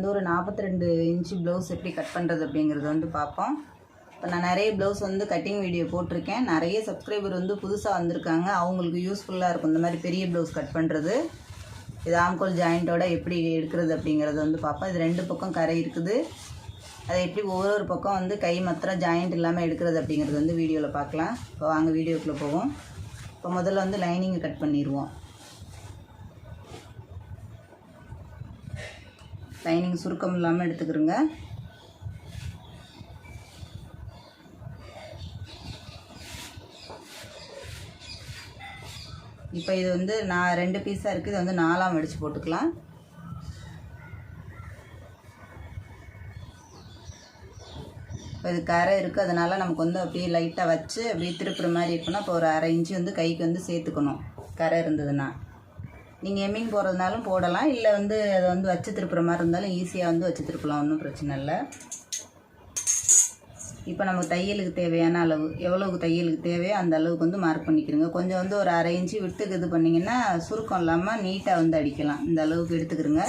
வந்து ஒரு நாற்பத்தி ரெண்டு இன்ச்சு ப்ளவுஸ் எப்படி கட் பண்ணுறது அப்படிங்கிறத வந்து பார்ப்போம். இப்போ நான் நிறைய ப்ளவுஸ் வந்து கட்டிங் வீடியோ போட்டிருக்கேன். நிறைய சப்ஸ்கிரைபர் வந்து புதுசாக வந்திருக்காங்க. அவங்களுக்கு யூஸ்ஃபுல்லாக இருக்கும். இந்த மாதிரி பெரிய ப்ளவுஸ் கட் பண்ணுறது இது ஆம்கோல் ஜாயிண்ட்டோட எப்படி எடுக்கிறது அப்படிங்கிறத வந்து பார்ப்போம். இது ரெண்டு பக்கம் கரை இருக்குது. அதை எப்படி ஒவ்வொரு ஒரு பக்கம் வந்து கை மாத்திரம் ஜாயிண்ட் இல்லாமல் எடுக்கிறது அப்படிங்கிறது வந்து வீடியோவில் பார்க்கலாம். இப்போ வாங்க வீடியோக்குள்ளே போவோம். இப்போ முதல்ல வந்து லைனிங்கை கட் பண்ணிடுவோம். லைனிங் சுருக்கம் இல்லாமல் எடுத்துக்கிறோங்க. இப்போ இது வந்து நான் ரெண்டு பீஸாக இருக்குது இது வந்து நாலாம் மடித்து போட்டுக்கலாம். இப்போ இது கரை இருக்குது அதனால நமக்கு வந்து அப்படியே லைட்டாக வச்சு அப்படியே திருப்புற மாதிரி இருக்குன்னா இப்போ ஒரு அரை இன்ச்சு வந்து கைக்கு வந்து சேர்த்துக்கணும். கரை இருந்ததுன்னா. நீங்கள் எம்மிங் போடுறதுனாலும் போடலாம். இல்லை வந்து அதை வந்து வச்சு திருப்புற மாதிரி இருந்தாலும் ஈஸியாக வந்து வச்சு திருப்பலாம். ஒன்றும் பிரச்சனை இல்லை. இப்போ நம்ம தையலுக்கு தேவையான அளவு எவ்வளவுக்கு தையலுக்கு தேவையோ அந்த அளவுக்கு வந்து மார்க் பண்ணிக்கிறோங்க. கொஞ்சம் வந்து ஒரு அரை இன்ச்சு விட்டுக்கு இது பண்ணிங்கன்னா சுருக்கம் இல்லாமல் நீட்டாக வந்து அடிக்கலாம். இந்த அளவுக்கு எடுத்துக்கிறோங்க.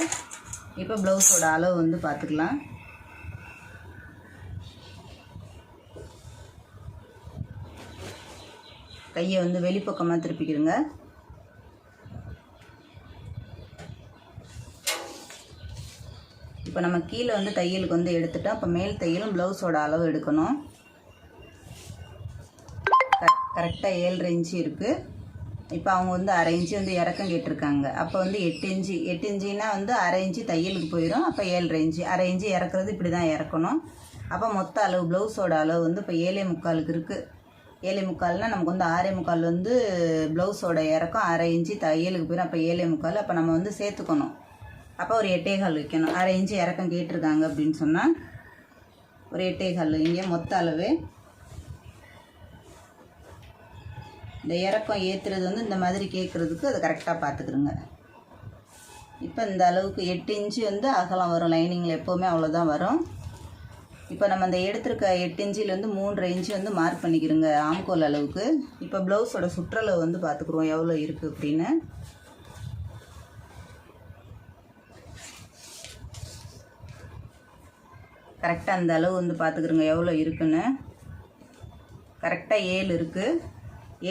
இப்போ ப்ளவுஸோட அளவு வந்து பார்த்துக்கலாம் கையை வந்து வெளிப்பக்கமாக திருப்பிக்கிறோங்க. இப்போ நம்ம கீழே வந்து தையலுக்கு வந்து எடுத்துட்டோம். இப்போ மேல் தையலும் ப்ளவுஸோட அளவு எடுக்கணும். கரெக்டாக ஏழரை இன்ச்சு இருக்குது இப்போ அவங்க வந்து அரை இன்ச்சு வந்து இறக்கம் கேட்டிருக்காங்க. அப்போ வந்து எட்டு இன்ச்சு எட்டு இன்ச்சின்னா வந்து அரை இன்ச்சு தையலுக்கு போயிடும் அப்போ ஏழரை இன்ச்சு அரை இன்ச்சு இறக்குறது இப்படி தான் இறக்கணும். அப்போ மொத்த அளவு ப்ளவுஸோட அளவு வந்து இப்போ ஏழே முக்காலுக்கு இருக்குது ஏழை முக்கால்னால் நமக்கு வந்து ஆறே முக்கால் வந்து ப்ளவுஸோட இறக்கம். அரை இன்ச்சு தையலுக்கு போயிடும் அப்போ ஏழே முக்கால். அப்போ நம்ம வந்து சேர்த்துக்கணும். அப்போ ஒரு எட்டே கால் வைக்கணும். அரை இன்ச்சு இறக்கம் கேட்டிருக்காங்க அப்படின்னு சொன்னால் ஒரு எட்டே கால். இங்கே மொத்த அளவு. இந்த இறக்கம் ஏற்றுறது வந்து இந்த மாதிரி கேட்குறதுக்கு அதை கரெக்டாக பார்த்துக்குருங்க இப்போ இந்த அளவுக்கு எட்டு இன்ச்சு வந்து அகலம் வரும். லைனிங்கில் எப்போவுமே அவ்வளோதான் வரும். இப்போ நம்ம அந்த எடுத்திருக்க எட்டு இன்ச்சிலேருந்து மூன்றரை இன்ச்சு வந்து மார்க் பண்ணிக்கிறோங்க ஆம்கோல் அளவுக்கு. இப்போ ப்ளவுஸோட சுற்றளவு வந்து பார்த்துக்குறோம் எவ்வளோ இருக்குது அப்படின்னு. கரெக்டாக அந்த அளவு வந்து பார்த்துக்குறோங்க எவ்வளோ இருக்குன்னு? கரெக்டாக ஏழு இருக்குது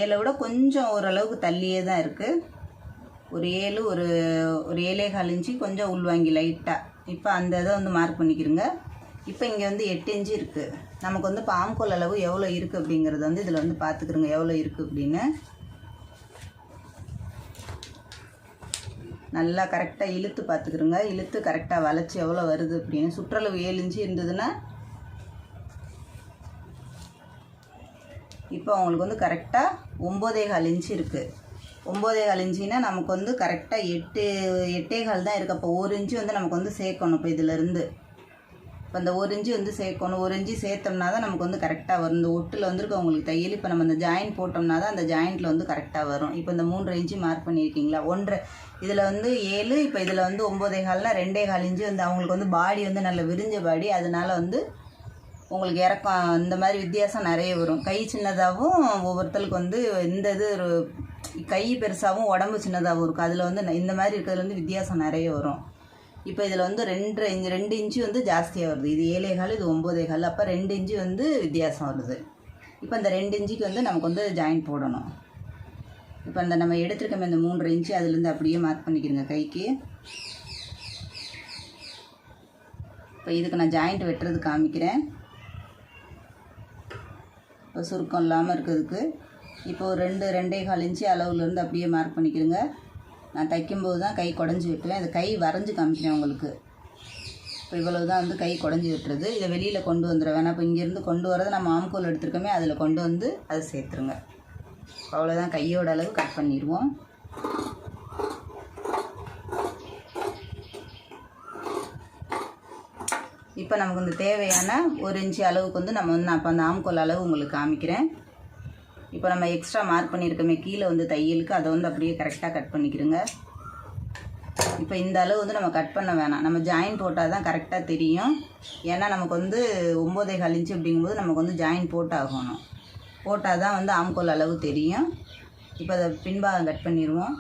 ஏழை விட கொஞ்சம் ஓரளவுக்கு தள்ளியே தான் இருக்குது ஒரு ஏழு ஒரு ஒரு ஏழே கால் இன்ச்சு கொஞ்சம் உள்வாங்கி லைட்டாக இப்போ அந்த இதை வந்து மார்க் பண்ணிக்கிறோங்க இப்போ இங்கே வந்து எட்டு இன்ச்சு இருக்குது நமக்கு வந்து பாம்கோல் அளவு எவ்வளோ இருக்குது அப்படிங்கிறது வந்து இதில் வந்து பார்த்துக்குறோங்க எவ்வளோ இருக்குது அப்படின்னு. நல்லா கரெக்டாக இழுத்து பார்த்துக்குறோங்க இழுத்து கரெக்டாக வளைச்சி எவ்வளோ வருது அப்படின்னு. சுற்றளவு ஏழு இன்ச்சு இருந்ததுன்னா இப்போ அவங்களுக்கு வந்து கரெக்டாக ஒம்போதே கால் இன்ச்சு இருக்குது ஒம்போதே கால் இன்ச்சுன்னா நமக்கு வந்து கரெக்டாக எட்டு எட்டே கால் தான் இருக்குது அப்போ ஒரு இன்ச்சு வந்து நமக்கு வந்து சேர்க்கணும். இப்போ இதிலேருந்து இப்போ அந்த ஒரு இஞ்சி வந்து சேர்க்கணும் ஒரு இஞ்சி சேர்த்தோம்னா தான் நமக்கு வந்து கரெக்டாக வரும். இந்த ஒட்டில் வந்துருக்கு உங்களுக்கு தையல் இப்போ நம்ம அந்த ஜாயின் போட்டோம்னா தான் அந்த ஜாயிண்ட்டில் வந்து கரெக்டாக வரும். இப்போ இந்த மூன்றரை இஞ்சி மார்க் பண்ணியிருக்கீங்களா? ஒன்றரை இதில் வந்து ஏழு இப்போ இதில் வந்து ஒம்போதே கால்னால் ரெண்டே கால் இஞ்சி வந்து அவங்களுக்கு வந்து பாடி வந்து நல்ல விரிஞ்ச பாடி அதனால வந்து உங்களுக்கு இறக்கம் இந்த மாதிரி வித்தியாசம் நிறைய வரும். கை சின்னதாகவும் ஒவ்வொருத்தருக்கு வந்து இந்த இது ஒரு கை பெருசாகவும் உடம்பு சின்னதாகவும் இருக்கும். அதில் வந்து ந- இந்த மாதிரி இருக்கிறதுல வந்து வித்தியாசம் நிறைய வரும். இப்போ இதில் வந்து ரெண்டு இஞ்சி ரெண்டு இன்ச்சு வந்து ஜாஸ்தியாக வருது. இது ஏழே கால் இது ஒம்போதே கால். அப்போ ரெண்டு இன்ச்சு வந்து வித்தியாசம் வருது. இப்போ இந்த ரெண்டு இன்ச்சுக்கு வந்து நமக்கு வந்து ஜாயின் போடணும். இப்போ அந்த நம்ம எடுத்துருக்கோமே இந்த மூன்று இன்ச்சு அதுலேருந்து அப்படியே மார்க் பண்ணிக்கிறோங்க கைக்கு. இப்போ இதுக்கு நான் ஜாயிண்ட் வெட்டுறது காமிக்கிறேன். இப்போ சுருக்கம் இல்லாமல் இருக்கிறதுக்கு. இப்போ ரெண்டு ரெண்டே கால் இன்ச்சு அளவுலேருந்து அப்படியே மார்க் பண்ணிக்கிறேங்க நான் தைக்கும்போது தான் கை குடஞ்சி வெட்டுவேன். இந்த கை வரைஞ்சி காமிக்கிறேன் உங்களுக்கு. இப்போ இவ்வளவு தான் வந்து கை குடஞ்சி வெட்டுறது. இதை வெளியில் கொண்டு வந்துடுவேன் இப்போ இங்கேருந்து கொண்டு வரதை நம்ம ஆம்கோல் எடுத்துருக்கோமே அதில் கொண்டு வந்து அதை சேர்த்துருங்க. அவ்வளோதான் கையோட அளவு கட் பண்ணிடுவோம். இப்போ நமக்கு இந்த தேவையான ஒரு இன்ச்சு அளவுக்கு வந்து நம்ம வந்து நான் இப்போ அந்த ஆம்கோல் அளவு உங்களுக்கு காமிக்கிறேன். இப்போ நம்ம எக்ஸ்ட்ரா மார்க் பண்ணியிருக்கோமே கீழே வந்து தையலுக்கு அதை வந்து அப்படியே கரெக்டாக கட் பண்ணிக்கிறோங்க இப்போ இந்த அளவு வந்து நம்ம கட் பண்ண வேணாம். நம்ம ஜாயின் போட்டால் தான் கரெக்டாக தெரியும். ஏன்னா நமக்கு வந்து ஒம்போதே கால் இன்ச்சு அப்படிங்கும்போது நமக்கு வந்து ஜாயின் போட்டாகணும். போட்டால் தான் வந்து ஆம்கோல் அளவு தெரியும். இப்போ அதை பின்பாகம் கட் பண்ணிடுவோம்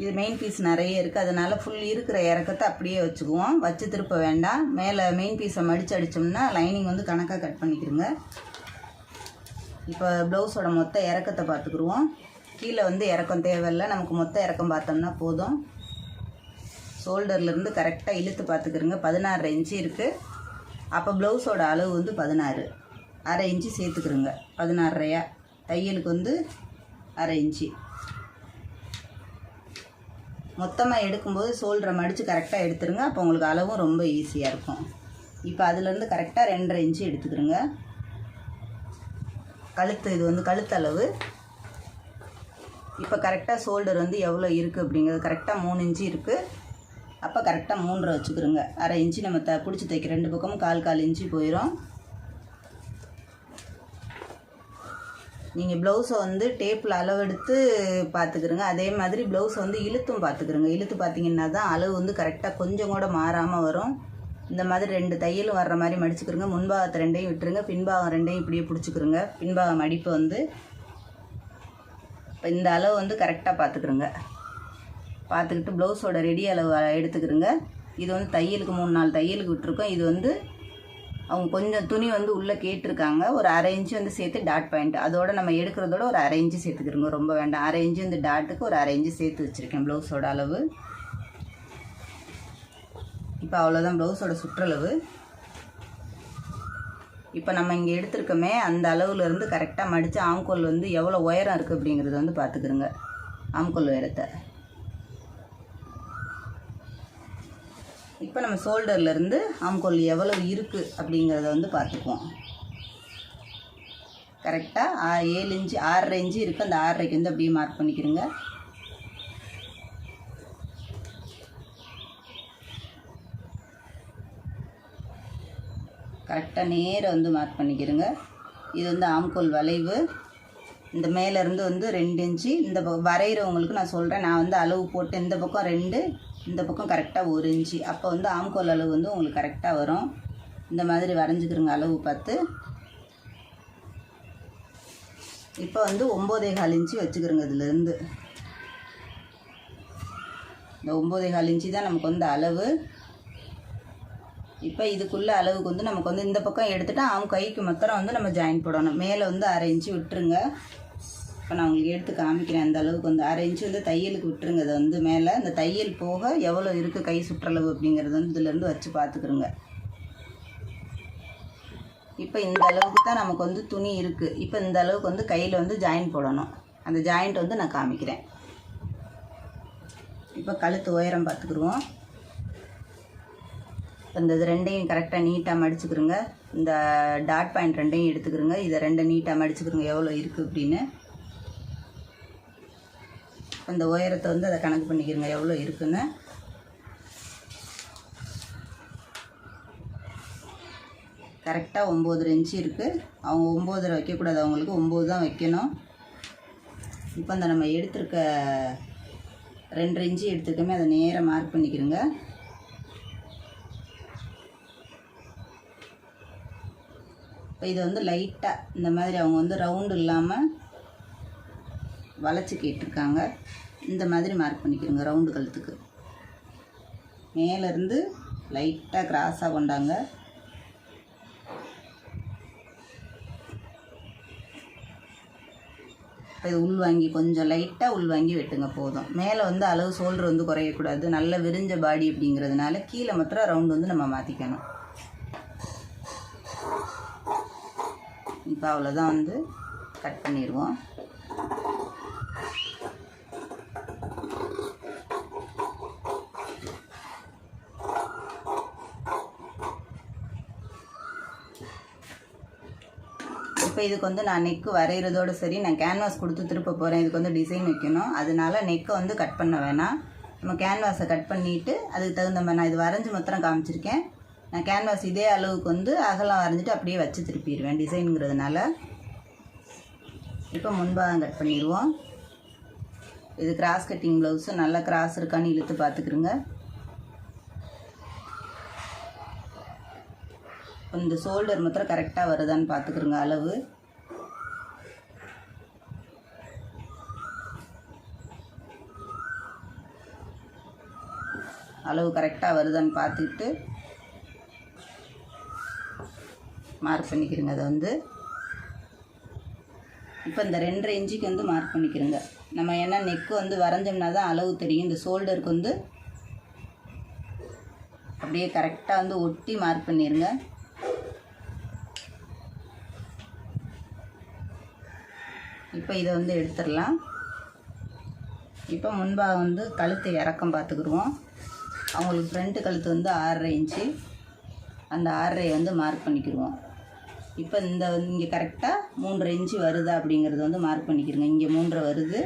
இது மெயின் பீஸ் நிறைய இருக்குது அதனால் ஃபுல் இருக்கிற இறக்கத்தை அப்படியே வச்சுக்குவோம். வச்சு திருப்ப வேண்டாம். மேலே மெயின் பீஸை மடித்து அடித்தோம்னா லைனிங் வந்து கணக்காக கட் பண்ணிக்கிறோங்க இப்போ ப்ளவுஸோட மொத்த இறக்கத்தை பார்த்துக்குருவோம் கீழே வந்து இறக்கம் தேவையில்லை. நமக்கு மொத்த இறக்கம் பார்த்தோம்னா போதும். ஷோல்டர்லேருந்து கரெக்டாக இழுத்து பார்த்துக்குறோங்க பதினாறு இன்ச்சு இருக்குது அப்போ ப்ளவுஸோட அளவு வந்து பதினாறு. அரை இன்ச்சு சேர்த்துக்கிறோங்க பதினாறரையா. தையலுக்கு வந்து அரை இன்ச்சு மொத்தமாக எடுக்கும்போது சோல்டரை மடித்து கரெக்டாக எடுத்துருங்க. அப்போ உங்களுக்கு அளவும் ரொம்ப ஈஸியாக இருக்கும். இப்போ அதுலேருந்து கரெக்டாக ரெண்டரை இன்ச்சு எடுத்துக்கிறோங்க. கழுத்து இது வந்து கழுத்தளவு இப்போ கரெக்டாக ஷோல்டர் வந்து எவ்வளோ இருக்குது அப்படிங்கிறது கரெக்டாக மூணு இன்ச்சு இருக்குது அப்போ கரெக்டாக மூன்றரை வச்சுக்கிறோங்க. அரை இன்ச்சு நம்ம த பிடிச்சி தைக்க ரெண்டு பக்கமும் கால் கால் இன்ச்சு போயிடும் நீங்கள் ப்ளவுஸை வந்து டேப்பில் அளவெடுத்து பார்த்துக்கிறங்க அதே மாதிரி ப்ளவுஸை வந்து இழுத்தும் பார்த்துக்கிறங்க இழுத்து பார்த்தீங்கன்னா தான் அளவு வந்து கரெக்டாக கொஞ்சம் கூட மாறாமல் வரும். இந்த மாதிரி ரெண்டு தையலும் வர்ற மாதிரி மடிச்சுக்கிறங்க முன்பாகத்தை ரெண்டையும் விட்டுருங்க. பின்பாகம் ரெண்டையும் இப்படியே பிடிச்சிக்கிறங்க பின்பாகம் மடிப்பு வந்து இப்போ இந்த அளவு வந்து கரெக்டாக பார்த்துக்கிறங்க பார்த்துக்கிட்டு ப்ளவுஸோட ரெடி அளவு எடுத்துக்கிறங்க இது வந்து தையலுக்கு மூணு நாலு தையலுக்கு விட்டுருக்கோம். இது வந்து அவங்க கொஞ்சம் துணி வந்து உள்ளே கேட்டிருக்காங்க. ஒரு அரை இன்ச்சு வந்து சேர்த்து டாட் பாயிண்ட் அதோட நம்ம எடுக்கிறதோட ஒரு அரை இன்ச்சு சேர்த்துக்கிறோங்க ரொம்ப வேண்டாம். அரை இன்ச்சு இந்த டாட்டுக்கு ஒரு அரை இன்ச்சு சேர்த்து வச்சுருக்கேன் ப்ளவுஸோட அளவு. இப்போ அவ்வளோதான் ப்ளவுஸோட சுற்றளவு. இப்போ நம்ம இங்கே எடுத்திருக்கோமே அந்த அளவுலேருந்து கரெக்டாக மடித்து ஆம்கோல் வந்து எவ்வளோ உயரம் இருக்குது அப்படிங்கிறத வந்து பார்த்துக்கிறோங்க ஆம்கோல் உயரத்தை. இப்போ நம்ம ஷோல்டர்லேருந்து ஆம்கோல் எவ்வளோ இருக்குது அப்படிங்கிறத வந்து பார்த்துக்குவோம். கரெக்டாக ஏழு இன்ச்சு ஆறரை இன்ச்சு இருக்குது அந்த ஆறரைக்கு வந்து அப்படியே மார்க் பண்ணிக்கிறோங்க. கரெக்டாக நேராக வந்து மார்க் பண்ணிக்கிறோங்க. இது வந்து ஆம்கோல் வளைவு. இந்த மேலேருந்து வந்து ரெண்டு இன்ச்சு. இந்த பக்கம் வரைகிறவங்களுக்கு நான் சொல்கிறேன் நான் வந்து அளவு போட்டு இந்த பக்கம் ரெண்டு இந்த பக்கம் கரெக்டாக ஒரு இன்ச்சு. அப்போ வந்து ஆம்கோல் அளவு வந்து உங்களுக்கு கரெக்டாக வரும். இந்த மாதிரி வரைஞ்சிக்கிறோங்க அளவு பார்த்து. இப்போ வந்து ஒம்போதே கால் இன்ச்சு வச்சுக்கிறோங்க இதுலேருந்து. இந்த ஒம்போதே கால் இன்ச்சு தான் நமக்கு வந்து அளவு. இப்போ இதுக்குள்ளே அளவுக்கு வந்து நமக்கு வந்து இந்த பக்கம் எடுத்துட்டா அவங்க கைக்கு மாத்திரம் வந்து நம்ம ஜாயின் போடணும். மேலே வந்து அரை இன்ச்சு விட்டுருங்க. இப்போ நான் உங்களுக்கு எடுத்து காமிக்கிறேன். அந்த அளவுக்கு வந்து அரை இன்ச்சு வந்து தையலுக்கு விட்டுருங்க. அதை வந்து மேலே இந்த தையல் போக எவ்வளோ இருக்குது கை சுற்றளவு அப்படிங்கிறது வந்து இதுலேருந்து வச்சு பார்த்துக்குறோங்க இப்போ இந்த அளவுக்கு தான் நமக்கு வந்து துணி இருக்குது இப்போ இந்த அளவுக்கு வந்து கையில் வந்து ஜாயின் போடணும். அந்த ஜாயிண்ட் வந்து நான் காமிக்கிறேன். இப்போ கழுத்து உயரம் பார்த்துக்குருவோம் இந்த இது ரெண்டையும் கரெக்டாக நீட்டாக மடிச்சுக்கிறோங்க இந்த டாட் பாயிண்ட் ரெண்டையும் எடுத்துக்கிறோங்க இதை ரெண்டை நீட்டாக மடிச்சுக்கிறோங்க எவ்வளோ இருக்குது அப்படின்னு. அந்த உயரத்தை வந்து அதை கணக்கு பண்ணிக்கிறோங்க. எவ்வளோ இருக்குன்னு. கரெக்டாக ஒம்பது இன்ச்சு இருக்குது அவங்க ஒம்போதரை வைக்கக்கூடாது. அவங்களுக்கு ஒம்பது தான் வைக்கணும். இப்போ அந்த நம்ம எடுத்திருக்க ரெண்டு இன்ச்சு எடுத்துக்கமே அதை நேராக மார்க் பண்ணிக்கிறோங்க. இப்போ இதை வந்து லைட்டாக இந்த மாதிரி அவங்க வந்து ரவுண்டு இல்லாமல் வளைச்சி கேட்டிருக்காங்க. இந்த மாதிரி மார்க் பண்ணிக்கிறோங்க ரவுண்டு கழுத்துக்கு. மேலேருந்து லைட்டாக கிராஸாக கொண்டாங்க. இப்போ இது உள்வாங்கி கொஞ்சம் லைட்டாக உள்வாங்கி வெட்டுங்க போதும். மேலே வந்து அளவு சோல்டர் வந்து குறையக்கூடாது. நல்ல விரிஞ்ச பாடி அப்படிங்கிறதுனால கீழே மாத்திரம் ரவுண்டு வந்து நம்ம மாற்றிக்கணும் இப்போ அவ்வளோதான் வந்து கட் பண்ணிடுவோம் இப்போ இதுக்கு வந்து நான் நெக்கு வரைகிறதோட சரி நான் கேன்வாஸ் கொடுத்து திருப்ப போகிறேன் இதுக்கு வந்து டிசைன் வைக்கணும். அதனால நெக்கை வந்து கட் பண்ண வேணாம். நம்ம கேன்வாஸை கட் பண்ணிவிட்டு அதுக்கு தகுந்த மாதிரி நான் இது வரைஞ்சி மாத்திரம் காமிச்சிருக்கேன். நான் கேன்வாஸ் இதே அளவுக்கு வந்து அகலம் வரைஞ்சிட்டு அப்படியே வச்சு திருப்பிடுவேன் டிசைனுங்கிறதுனால இப்போ முன்பாகம் கட் பண்ணிடுவோம். இது கிராஸ் கட்டிங் ப்ளவுஸு நல்லா கிராஸ் இருக்கான்னு இழுத்து பார்த்துக்குருங்க. இந்த ஷோல்டர் மாத்திரம் கரெக்டாக வருதான்னு பார்த்துக்குருங்க அளவு. அளவு கரெக்டாக வருதான்னு பார்த்துக்கிட்டு மார்க் பண்ணிக்கிறேங்க அதை வந்து இப்போ இந்த ரெண்டரை இன்ச்சுக்கு வந்து மார்க் பண்ணிக்கிறேங்க நம்ம ஏன்னா நெக்கு வந்து வரைஞ்சோம்னா தான் அளவு தெரியும். இந்த ஷோல்டருக்கு வந்து அப்படியே கரெக்டாக வந்து ஒட்டி மார்க் பண்ணிடுங்க இப்போ இதை வந்து எடுத்துடலாம். இப்போ முன்பாக வந்து கழுத்து இறக்கம் பார்த்துக்குருவோம் அவங்களுக்கு ஃப்ரண்ட்டு கழுத்து வந்து ஆறரை இன்ச்சு அந்த ஆறரை வந்து மார்க் பண்ணிக்கிடுவோம். இப்போ இந்த இங்கே கரெக்டாக மூன்றரை இன்ச்சு வருதா அப்படிங்கிறது வந்து மார்க் பண்ணிக்கிறங்க இங்கே மூன்றரை வருது.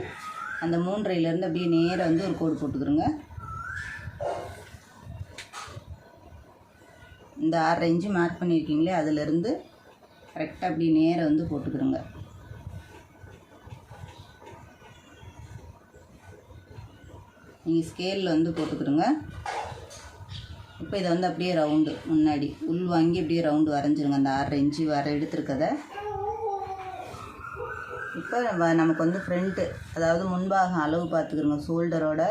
அந்த மூன்றரைலேருந்து அப்படியே நேராக வந்து ஒரு கோடு போட்டுக்கிறோங்க இந்த ஆறரை இன்ச்சு மார்க் பண்ணியிருக்கீங்களே அதிலேருந்து கரெக்டாக அப்படியே நேராக வந்து போட்டுக்கிறோங்க நீங்கள் ஸ்கேலில் வந்து போட்டுக்கிறோங்க இப்போ இதை வந்து அப்படியே ரவுண்டு முன்னாடி. உள் வாங்கி அப்படியே ரவுண்டு வரைஞ்சிருங்க. அந்த ஆறரை இன்ச்சு வர எடுத்துருக்கதை இப்போ வ- நமக்கு வந்து ஃப்ரண்ட்டு அதாவது முன்பாக அளவு பார்த்துக்கிறோங்க ஷோல்டரோட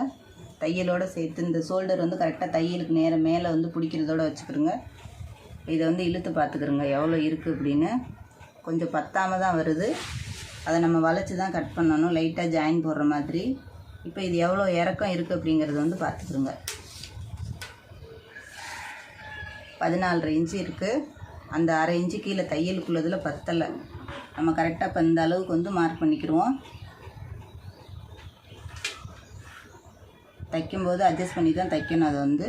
தையலோடு சேர்த்து இந்த ஷோல்டர் வந்து கரெக்டாக தையலுக்கு நேரம் மேலே வந்து பிடிக்கிறதோட வச்சுக்கிறோங்க இதை வந்து இழுத்து பார்த்துக்கிறோங்க எவ்வளோ இருக்குது அப்படின்னு. கொஞ்சம் பத்தாமல் தான் வருது. அதை நம்ம வளைச்சி தான் கட் பண்ணணும். லைட்டாக ஜாயின் போடுற மாதிரி. இப்போ இது எவ்வளோ இறக்கம் இருக்குது அப்படிங்கிறது வந்து பார்த்துக்குருங்க பதினாலரை இன்ச்சு இருக்குது அந்த அரை இன்ச்சு கீழே தையலுக்குள்ளதில் பத்தலை. நம்ம கரெக்டாக இப்போ இந்த அளவுக்கு வந்து மார்க் பண்ணிக்கிடுவோம். தைக்கும்போது அட்ஜஸ்ட் பண்ணி தான் தைக்கணும் அதை வந்து.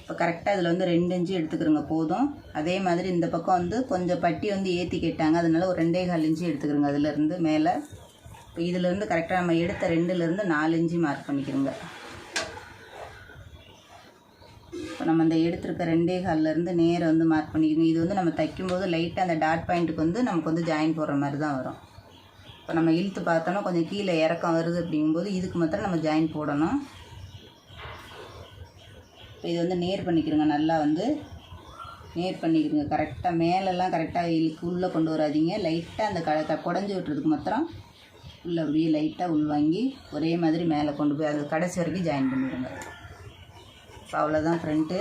இப்போ கரெக்டாக இதில் வந்து ரெண்டு இன்ச்சு எடுத்துக்கிறோங்க போதும். அதே மாதிரி இந்த பக்கம் வந்து கொஞ்சம் பட்டி வந்து ஏற்றி கேட்டாங்க அதனால ஒரு ரெண்டே கால் இன்ச்சு எடுத்துக்கிறோங்க அதுலேருந்து மேலே. இப்போ இதுலேருந்து கரெக்டாக நம்ம எடுத்த ரெண்டுலேருந்து நாலு இன்ச்சு மார்க் பண்ணிக்கிறோங்க. இப்போ நம்ம இந்த எடுத்திருக்க ரெண்டே கால்லேருந்து நேரம் வந்து மார்க் பண்ணிக்கணும் இது வந்து நம்ம தைக்கும்போது லைட்டாக அந்த டாட் பாயிண்ட்டுக்கு வந்து நமக்கு வந்து ஜாயின் போடுற மாதிரி தான் வரும். இப்போ நம்ம இழுத்து பார்த்தோன்னா கொஞ்சம் கீழே இறக்கம் வருது அப்படிங்கும்போது இதுக்கு மாத்திரம் நம்ம ஜாயின் போடணும். இப்போ இது வந்து நேர் பண்ணிக்கிறோங்க நல்லா வந்து நேர் பண்ணிக்கிறோங்க. கரெக்டாக மேலெல்லாம் கரெக்டாக இழுக்கு உள்ளே கொண்டு வராதீங்க. லைட்டாக அந்த க குடஞ்சி விட்டுறதுக்கு மாத்திரம் உள்ளே அப்படியே லைட்டாக உள்வாங்கி ஒரே மாதிரி மேலே கொண்டு போய் அது கடைசி வரைக்கும் ஜாயின் பண்ணிடுங்க இப்போ அவ்வளோதான் ஃப்ரண்ட்டு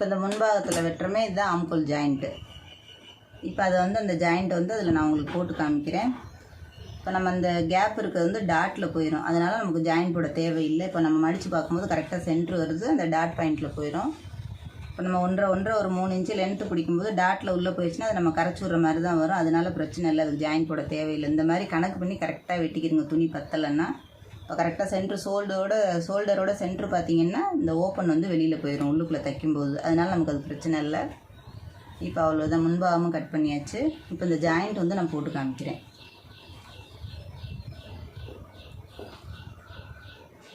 இப்போ இந்த முன்பாகத்தில் வெட்டுறமே இதுதான் ஆம்கோல் ஜாயிண்ட்டு இப்போ அதை வந்து அந்த ஜாயிண்ட் வந்து அதில் நான் உங்களுக்கு போட்டு காமிக்கிறேன். இப்போ நம்ம அந்த கேப் இருக்கிறது வந்து டாட்டில் போயிடும் அதனால் நமக்கு ஜாயின் போட தேவையில்லை. இப்போ நம்ம மடித்து பார்க்கும்போது கரெக்டாக சென்ட்ரு வருது. அந்த டாட் பாயிண்ட்டில் போயிடும் இப்போ நம்ம ஒன்றரை ஒன்றரை ஒரு மூணு இன்ச்சு லென்த்து பிடிக்கும்போது டாட்டில் உள்ளே போயிடுச்சுன்னா அதை நம்ம கரைச்சி விட்ற மாதிரி தான் வரும். அதனால பிரச்சனை இல்லை. அதுக்கு ஜாயின் போட தேவையில்லை. இந்த மாதிரி கணக்கு பண்ணி கரெக்டாக வெட்டிக்கிறங்க துணி பத்தலைன்னா. இப்போ கரெக்டாக சென்ட்ரு ஷோல்டரோட ஷோல்டரோட சென்ட்ரு பார்த்தீங்கன்னா இந்த ஓப்பன் வந்து வெளியில் போயிடும் உள்ளுக்குள்ளே தைக்கும்போது. அதனால் நமக்கு அது பிரச்சனை இல்லை. இப்போ அவ்வளோதான் முன்பாகமும் கட் பண்ணியாச்சு. இப்போ இந்த ஜாயிண்ட் வந்து நான் போட்டு காமிக்கிறேன்.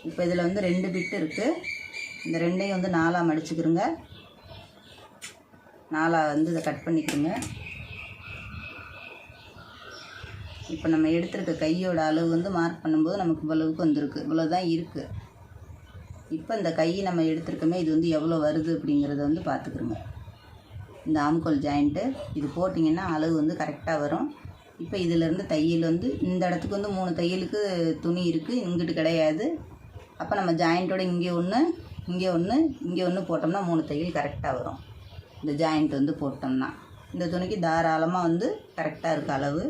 இப்போ இதில் வந்து ரெண்டு பிட்டு இருக்குது இந்த ரெண்டையும் வந்து நாலாக மடிச்சுக்கிறோங்க நாலாக வந்து இதை கட் பண்ணிக்கிறோங்க இப்போ நம்ம எடுத்திருக்க கையோட அளவு வந்து மார்க் பண்ணும்போது நமக்கு இவ்வளவுக்கு வந்திருக்கு. இவ்வளோ தான் இருக்குது இப்போ இந்த கை நம்ம எடுத்திருக்கோமே இது வந்து எவ்வளோ வருது அப்படிங்கிறத வந்து பார்த்துக்குருங்க இந்த ஆம்கோல் ஜாயிண்ட்டு இது போட்டிங்கன்னா அளவு வந்து கரெக்டாக வரும். இப்போ இதிலேருந்து தையல் வந்து இந்த இடத்துக்கு வந்து மூணு தையலுக்கு துணி இருக்குது இங்கிட்டு கிடையாது. அப்போ நம்ம ஜாயிண்ட்டோட இங்கே ஒன்று இங்கே ஒன்று இங்கே ஒன்று போட்டோம்னா மூணு தையல் கரெக்டாக வரும். இந்த ஜாயிண்ட் வந்து போட்டோம்னா. இந்த துணிக்கு தாராளமாக வந்து கரெக்டாக இருக்க அளவு.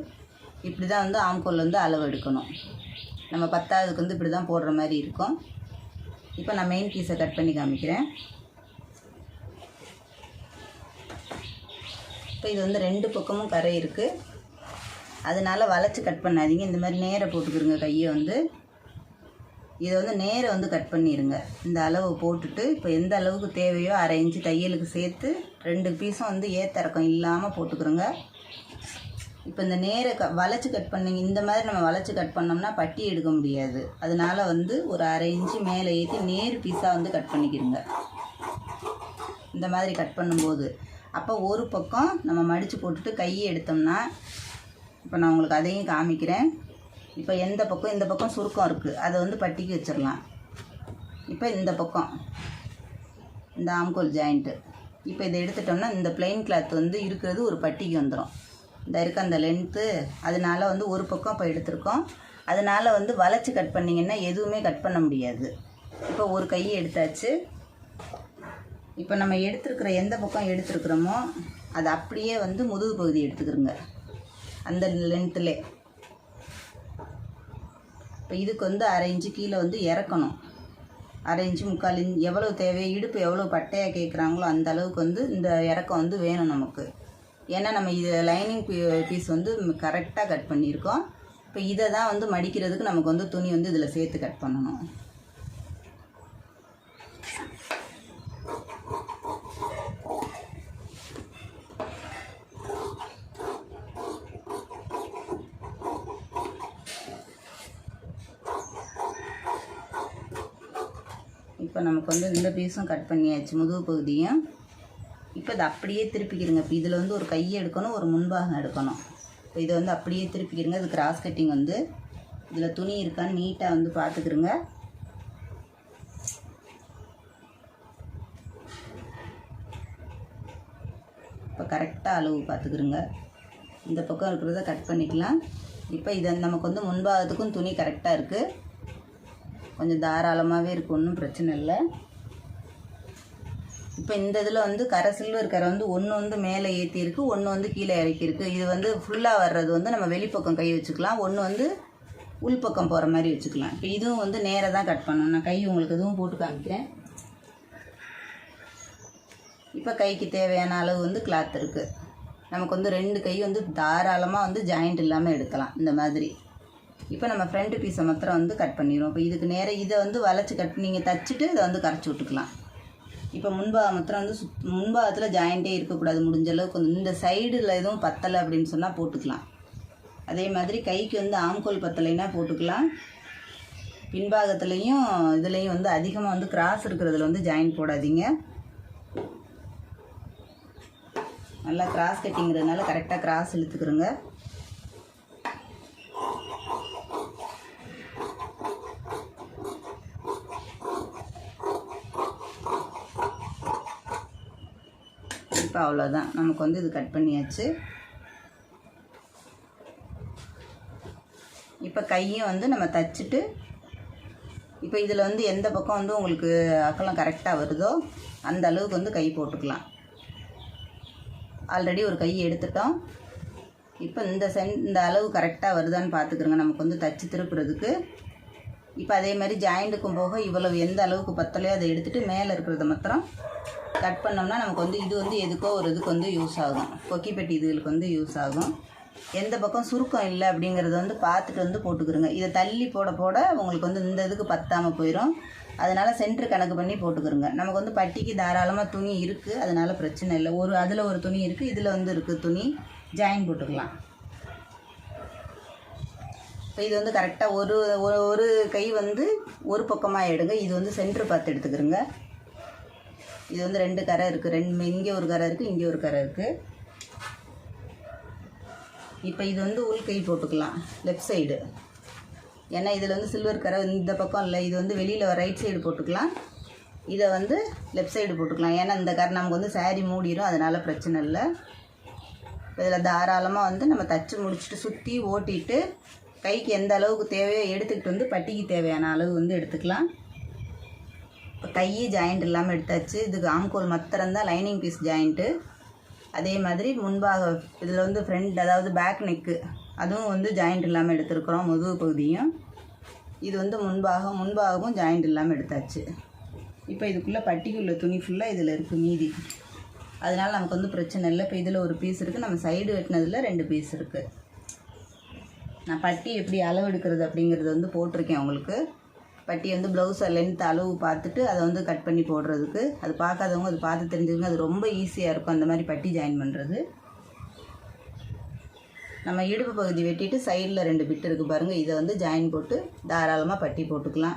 இப்படி தான் வந்து ஆம்கோல் வந்து அளவு எடுக்கணும். நம்ம பத்தாவதுக்கு வந்து இப்படி தான் போடுற மாதிரி இருக்கும். இப்போ நான் மெயின் பீஸை கட் பண்ணி காமிக்கிறேன். இப்போ இது வந்து ரெண்டு பக்கமும் கரை இருக்குது அதனால வளைச்சி கட் பண்ணாதீங்க. இந்த மாதிரி நேராக போட்டுக்கிறோங்க கையை வந்து. இதை வந்து நேராக வந்து கட் பண்ணிடுங்க இந்த அளவு போட்டுட்டு இப்போ எந்த அளவுக்கு தேவையோ அரை இன்ச்சு தையலுக்கு சேர்த்து ரெண்டு பீஸும் வந்து ஏத்திறக்கம் இல்லாமல் போட்டுக்கிறோங்க இப்போ இந்த நேரை க வளைச்சி கட் பண்ணிங்க இந்த மாதிரி நம்ம வளைச்சி கட் பண்ணோம்னா பட்டி எடுக்க முடியாது. அதனால வந்து ஒரு அரை இன்ச்சு மேலே ஏற்றி நேர் பீஸாக வந்து கட் பண்ணிக்கிடுங்க இந்த மாதிரி கட் பண்ணும்போது. அப்போ ஒரு பக்கம் நம்ம மடித்து போட்டுட்டு கையை எடுத்தோம்னா இப்போ நான் உங்களுக்கு அதையும் காமிக்கிறேன். இப்போ எந்த பக்கம் இந்த பக்கம் சுருக்கம் இருக்குது அதை வந்து பட்டிக்கு வச்சிடலாம் இப்போ இந்த பக்கம். இந்த ஆம்கோல் ஜாயிண்ட்டு இப்போ இதை எடுத்துட்டோம்னா இந்த பிளெயின் கிளாத் வந்து இருக்கிறது ஒரு பட்டிக்கு வந்துடும் இந்த இருக்க அந்த லென்த்து அதனால வந்து ஒரு பக்கம் இப்போ எடுத்திருக்கோம். அதனால வந்து வளைச்சி கட் பண்ணிங்கன்னா எதுவுமே கட் பண்ண முடியாது. இப்போ ஒரு கையை எடுத்தாச்சு. இப்போ நம்ம எடுத்துருக்கிற எந்த பக்கம் எடுத்துருக்குறோமோ அது அப்படியே வந்து முதுகு பகுதி எடுத்துக்கிறோங்க. அந்த லென்த்துலே இப்போ இதுக்கு வந்து அரை இன்ச்சு கீழே வந்து இறக்கணும். அரை இன்ச்சு முக்கால் இன்ச் எவ்வளோ தேவை இடுப்பு எவ்வளோ பட்டையாக கேட்குறாங்களோ அந்த அளவுக்கு வந்து இந்த இறக்கம் வந்து வேணும் நமக்கு. ஏன்னா நம்ம இது லைனிங் பீஸ் வந்து கரெக்டாக கட் பண்ணியிருக்கோம். இப்போ இதை தான் வந்து மடிக்கிறதுக்கு நமக்கு வந்து துணி வந்து இதில் சேர்த்து கட் பண்ணணும். இப்போ நமக்கு வந்து இந்த பீஸும் கட் பண்ணியாச்சு முதுகு பகுதியும். இப்போ இதை அப்படியே திருப்பிக்கிடுங்க. இப்போ இதில் வந்து ஒரு கையை எடுக்கணும் ஒரு முன்பாகம் எடுக்கணும். இப்போ இதை வந்து அப்படியே திருப்பிக்கிடுங்க. இது கிராஸ் கட்டிங் வந்து. இதில் துணி இருக்கான்னு நீட்டாக வந்து பார்த்துக்கிடுங்க. இப்போ கரெக்டாக அளவு பார்த்துக்கிறங்க இந்த பக்கம் இருக்கிறத கட் பண்ணிக்கலாம். இப்போ இதை நமக்கு வந்து முன்பாகத்துக்கும் துணி கரெக்டாக இருக்குது கொஞ்சம் தாராளமாகவே இருக்கும் ஒன்றும் பிரச்சனை இல்லை. இப்போ இந்த இதில் வந்து கரை சில்வர் கரை வந்து ஒன்று வந்து மேலே ஏற்றிருக்கு ஒன்று வந்து கீழே இறக்கியிருக்கு. இது வந்து ஃபுல்லாக வர்றது வந்து நம்ம வெளிப்பக்கம் கை வச்சுக்கலாம் ஒன்று வந்து உள்பக்கம் போகிற மாதிரி வச்சுக்கலாம். இப்போ இதுவும் வந்து நேராக தான் கட் பண்ணணும். நான் கை உங்களுக்கு இதுவும் போட்டு காமிக்கிறேன். இப்போ கைக்கு தேவையான அளவு வந்து கிளாத் இருக்குது நமக்கு வந்து ரெண்டு கை வந்து தாராளமாக வந்து ஜாயிண்ட் இல்லாமல் எடுக்கலாம் இந்த மாதிரி. இப்போ நம்ம ஃப்ரண்ட் பீஸை மாத்திரம் வந்து கட் பண்ணிடுவோம். இப்போ இதுக்கு நேராக இதை வந்து வளைச்சி கட் நீங்கள் தச்சுட்டு இதை வந்து கரைச்சி விட்டுக்கலாம். இப்போ முன்பாகம் மாத்திரம் வந்து சுத் முன்பாகத்தில் ஜாயிண்ட்டே இருக்கக்கூடாது முடிஞ்ச அளவுக்கு வந்து. இந்த சைடில் எதுவும் பத்தலை அப்படின்னு சொன்னால் போட்டுக்கலாம். அதே மாதிரி கைக்கு வந்து ஆம்கோல் பத்தலைன்னா போட்டுக்கலாம். பின்பாகத்துலேயும் இதுலேயும் வந்து அதிகமாக வந்து கிராஸ் இருக்கிறதுல வந்து ஜாயின் போடாதீங்க. நல்லா கிராஸ் கட்டிங்கிறதுனால கரெக்டாக கிராஸ் இழுத்துக்கிறோங்க இப்போ அவ்வளோதான். நமக்கு வந்து இது கட் பண்ணியாச்சு. இப்போ கையும் வந்து நம்ம தச்சுட்டு இப்போ இதில் வந்து எந்த பக்கம் வந்து உங்களுக்கு அக்கலம் கரெக்டாக வருதோ அந்த அளவுக்கு வந்து கை போட்டுக்கலாம். ஆல்ரெடி ஒரு கை எடுத்துட்டோம். இப்போ இந்த சென் இந்த அளவு கரெக்டாக வருதான்னு பார்த்துக்கிறோங்க. நமக்கு வந்து தச்சு திருப்புறதுக்கு. இப்போ அதே மாதிரி ஜாயிண்ட்டுக்கும் போக இவ்வளவு எந்த அளவுக்கு பத்தலையோ அதை எடுத்துகிட்டு மேலே இருக்கிறத மாத்திரம் கட் பண்ணோம்னா நமக்கு வந்து இது வந்து எதுக்கோ ஒரு இதுக்கு வந்து யூஸ் ஆகும். கொக்கி பெட்டி இதுகளுக்கு வந்து யூஸ் ஆகும். எந்த பக்கம் சுருக்கம் இல்லை அப்படிங்கிறத வந்து பார்த்துட்டு வந்து போட்டுக்கிறோங்க இதை தள்ளி போட போட உங்களுக்கு வந்து இந்த இதுக்கு பத்தாமல் போயிடும் அதனால் சென்ட்ரு கணக்கு பண்ணி போட்டுக்கிறோங்க நமக்கு வந்து பட்டிக்கு தாராளமாக துணி இருக்குது அதனால் பிரச்சனை இல்லை. ஒரு அதில் ஒரு துணி இருக்குது இதில் வந்து இருக்குது துணி. ஜாயின் போட்டுக்கலாம். இப்போ இது வந்து கரெக்டாக ஒரு ஒரு- ஒரு கை வந்து ஒரு பக்கமாக எடுங்க. இது வந்து சென்ட்ரு பார்த்து எடுத்துக்கிறோங்க இது வந்து ரெண்டு கரை இருக்குது ரெண்டு இங்கே ஒரு கரை இருக்குது இங்கே ஒரு கரை இருக்குது இப்போ இது வந்து உள் கை போட்டுக்கலாம். லெஃப்ட் சைடு ஏன்னா இதில் வந்து சில்வர் கரை இந்த பக்கம் இல்லை. இது வந்து வெளியில் ரைட் சைடு போட்டுக்கலாம். இதை வந்து லெஃப்ட் சைடு போட்டுக்கலாம். ஏன்னா இந்த கரை நமக்கு வந்து saree மூடிடும் அதனால் பிரச்சனை இல்லை. இதில் தாராளமாக வந்து நம்ம தச்சு முடிச்சுட்டு சுற்றி ஓட்டிட்டு கைக்கு எந்த அளவுக்கு தேவையோ எடுத்துக்கிட்டு வந்து பட்டிக்கு தேவையான அளவு வந்து எடுத்துக்கலாம். கை ஜாயிண்ட் இல்லாமல் எடுத்தாச்சு. இதுக்கு ஆம்கோல் மத்திரம் தான் லைனிங் பீஸ் ஜாயிண்ட்டு அதே மாதிரி முன்பாக இதில் வந்து ஃப்ரண்ட் அதாவது பேக் நெக்கு அதுவும் வந்து ஜாயிண்ட் இல்லாமல் எடுத்திருக்கிறோம் முதுகு பகுதியும். இது வந்து முன்பாக முன்பாகவும் ஜாயிண்ட் இல்லாமல் எடுத்தாச்சு. இப்போ இதுக்குள்ளே பட்டிக்குள்ள துணி ஃபுல்லாக இதில் இருக்குது மீதி. அதனால் நமக்கு வந்து பிரச்சனை இல்லை. இப்போ இதில் ஒரு பீஸ் இருக்குது நம்ம சைடு வெட்டினதில் ரெண்டு பீஸ் இருக்குது நான் பட்டி எப்படி அளவு எடுக்கிறது அப்படிங்கிறது வந்து போட்டிருக்கேன் உங்களுக்கு. பட்டி வந்து ப்ளவுஸை லென்த் அளவு பார்த்துட்டு அதை வந்து கட் பண்ணி போடுறதுக்கு. அது பார்க்காதவங்க அது பார்த்து தெரிஞ்சுக்கணும் அது ரொம்ப ஈஸியாக இருக்கும் அந்த மாதிரி பட்டி ஜாயின் பண்ணுறது நம்ம இடுப்பு பகுதி வெட்டிட்டு சைடில் ரெண்டு பிட் இருக்குது பாருங்கள் இதை வந்து ஜாயின் போட்டு தாராளமாக பட்டி போட்டுக்கலாம்.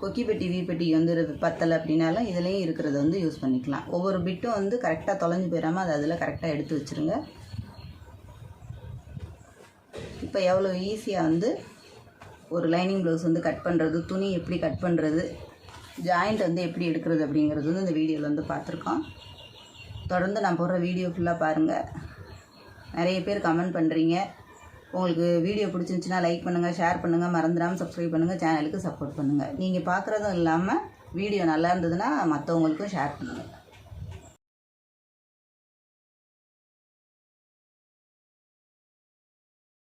கொக்கி பெட்டி வீ பெட்டி வந்து பத்தலை அப்படின்னாலும் இதுலேயும் இருக்கிறத வந்து யூஸ் பண்ணிக்கலாம். ஒவ்வொரு பிட்டும் வந்து கரெக்டாக தொலைஞ்சு போயிடாமல் அதை அதில் கரெக்டாக எடுத்து வச்சுருங்க. இப்போ எவ்வளோ ஈஸியாக வந்து ஒரு லைனிங் ப்ளவுஸ் வந்து கட் பண்ணுறது துணி எப்படி கட் பண்ணுறது ஜாயிண்ட் வந்து எப்படி எடுக்கிறது அப்படிங்கிறது வந்து இந்த வீடியோவில் வந்து பார்த்துருக்கோம். தொடர்ந்து நான் போடுற வீடியோ ஃபுல்லாக பாருங்கள் நிறைய பேர் கமெண்ட் பண்ணுறீங்க உங்களுக்கு வீடியோ பிடிச்சிருந்துச்சின்னா லைக் பண்ணுங்கள் ஷேர் பண்ணுங்கள் மறந்துடாமல் சப்ஸ்கிரைப் பண்ணுங்கள் சேனலுக்கு சப்போர்ட் பண்ணுங்கள் நீங்கள் பார்க்குறதும் இல்லாமல் வீடியோ நல்லா இருந்ததுன்னா மற்றவங்களுக்கும் ஷேர் பண்ணுங்கள்